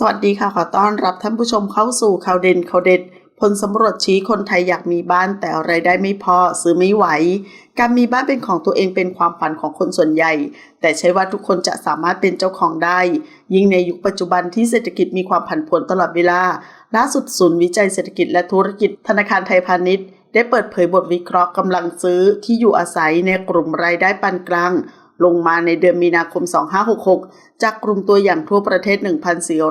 สวัสดีค่ะ ขอต้อนรับท่านผู้ชมเข้าสู่ข่าวเด่นข่าวเด็ด ผลสำรวจชี้คนไทยอยากมีบ้านแต่รายได้ไม่พอซื้อไม่ไหว การมีบ้านเป็นของตัวเองเป็นความฝันของคนส่วนใหญ่ แต่ใช่ว่าทุกคนจะสามารถเป็นเจ้าของได้ ยิ่งในยุคปัจจุบันที่เศรษฐกิจมีความผันผวนตลอดเวลา ล่าสุดศูนย์วิจัยเศรษฐกิจและธุรกิจธนาคารไทยพาณิชย์ได้เปิดเผยบทวิเคราะห์กำลังซื้อที่อยู่อาศัยในกลุ่มรายได้ปานกลาง ลงมาในเดือนมีนาคม 2566 จากกลุ่มตัวอย่างทั่วประเทศ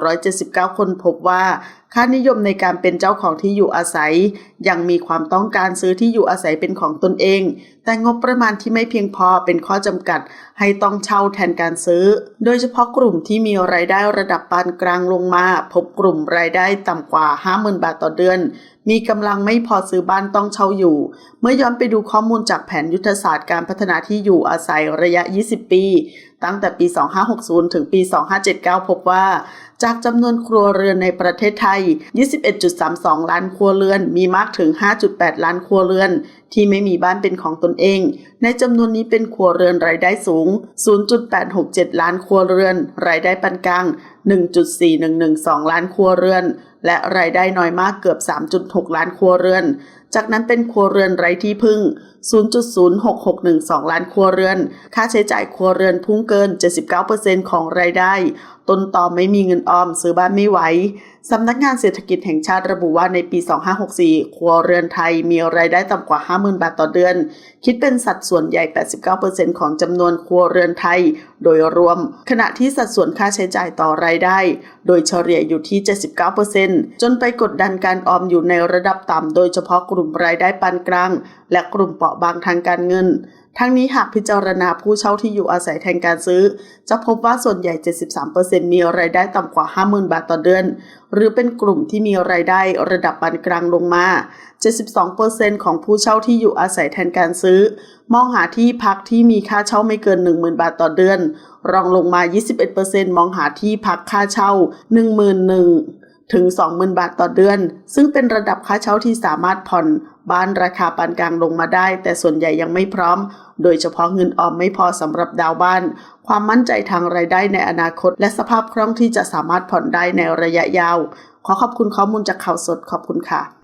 1,479 คนพบว่าค่านิยมในการเป็นเจ้าของที่อยู่อาศัย ยังมีความต้องการซื้อที่อยู่อาศัยเป็นของตนเอง แต่งบประมาณที่ไม่เพียงพอเป็นข้อจำกัด ให้ต้องเช่าแทนการซื้อ โดยเฉพาะกลุ่มที่มีรายได้ระดับปานกลางลงมา พบกลุ่มรายได้ต่ำกว่า 50,000 บาทต่อเดือน มีกำลังไม่พอซื้อบ้านต้องเช่าอยู่ เมื่อย้อนไปดูข้อมูลจากแผนยุทธศาสตร์การพัฒนาที่อยู่อาศัยระยะ 20 ปี ตั้งแต่ปี 2560 ถึงปี 2579 พบว่า จากจำนวนครัวเรือนในประเทศไทย21.32 ล้านครัวเรือน มีมากถึง 5.8 ล้านครัวเรือนที่ไม่มีบ้านเป็นของตนเอง ในจำนวนนี้เป็นครัวเรือนรายได้สูง 0.867 ล้านครัวเรือน รายได้ปานกลาง 1.4112 ล้านครัวเรือน และรายได้น้อยมากเกือบ 3.6 ล้านครัวเรือน จากนั้นเป็นครัวเรือนไร้ที่พึ่ง 0.06612 ล้านครัวเรือน ค่าใช้จ่ายครัวเรือนพุ่งเกิน 79%ของรายได้ ต้นต่อไม่มีเงินออมซื้อบ้านไม่ไหวสำนักงานเศรษฐกิจแห่งชาติระบุว่าในปี 2564 ครัวเรือนไทยมีรายได้ต่ำกว่า50,000 บาทต่อเดือน คิดเป็นสัดส่วนใหญ่ 89%ของจำนวนครัวเรือนไทย โดยรวม ขณะที่สัดส่วนค่าใช้จ่ายต่อรายได้ โดยเฉลี่ยอยู่ที่ 79%จนไปกดดันการออมอยู่ในระดับต่ำโดยเฉพาะกลุ่มรายได้ปานกลาง และกลุ่มเปราะบางทางการเงิน ทั้งนี้หากพิจารณาผู้เช่าที่อยู่อาศัยแทนการซื้อ จะพบว่าส่วนใหญ่ 73%มีรายได้ต่ำกว่า 50,000 บาทต่อเดือน หรือเป็นกลุ่มที่มีรายได้ระดับปานกลางลงมา 72%ของผู้เช่าที่อยู่อาศัยแทนการซื้อ มองหาที่พักที่มีค่าเช่าไม่เกิน 10,000 บาทต่อเดือน รองลงมา 21%มองหาที่พักค่าเช่า 11,000 ถึง 20,000 บาทต่อเดือน ซึ่งเป็นระดับค่าเช่าที่สามารถผ่อนบ้านราคาปานกลางลงมาได้ แต่ส่วนใหญ่ยังไม่พร้อม โดยเฉพาะเงินออมไม่พอสำหรับดาวบ้าน ความมั่นใจทางรายได้ในอนาคต และสภาพคล่องที่จะสามารถผ่อนได้ในระยะยาว ขอขอบคุณข้อมูลจากข่าวสดขอบคุณค่ะ